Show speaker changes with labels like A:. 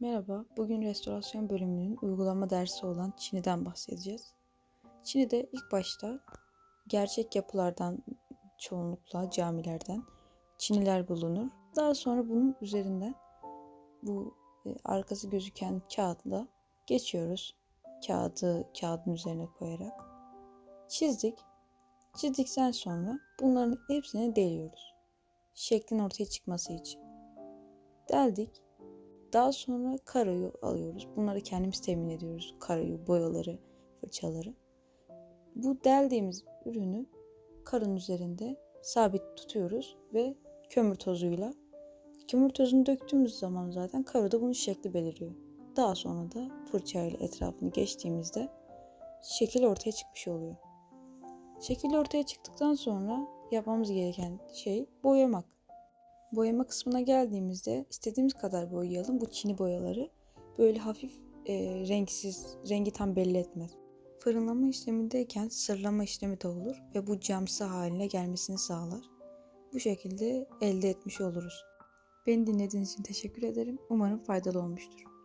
A: Merhaba, bugün restorasyon bölümünün uygulama dersi olan Çini'den bahsedeceğiz. Çini'de ilk başta gerçek yapılardan çoğunlukla camilerden Çiniler bulunur. Daha sonra bunun üzerinden bu e, arkası gözüken kağıtla geçiyoruz. Kağıdı kağıdın üzerine koyarak. Çizdik. Çizdikten sonra bunların hepsini deliyoruz. Şeklin ortaya çıkması için. Deldik. Daha sonra karoyu alıyoruz. Bunları kendimiz temin ediyoruz. Karoyu, boyaları, fırçaları. Bu deldiğimiz ürünü karın üzerinde sabit tutuyoruz ve kömür tozuyla kömür tozunu döktüğümüz zaman zaten karoda bunun şekli beliriyor. Daha sonra da fırçayla etrafını geçtiğimizde şekil ortaya çıkmış oluyor. Şekil ortaya çıktıktan sonra yapmamız gereken şey boyamak. Boyama kısmına geldiğimizde istediğimiz kadar boyayalım. Bu çini boyaları böyle hafif e, renksiz, rengi tam belli etmez. Fırınlama işlemindeyken sırlama işlemi de olur ve bu camsı haline gelmesini sağlar. Bu şekilde elde etmiş oluruz. Beni dinlediğiniz için teşekkür ederim. Umarım faydalı olmuştur.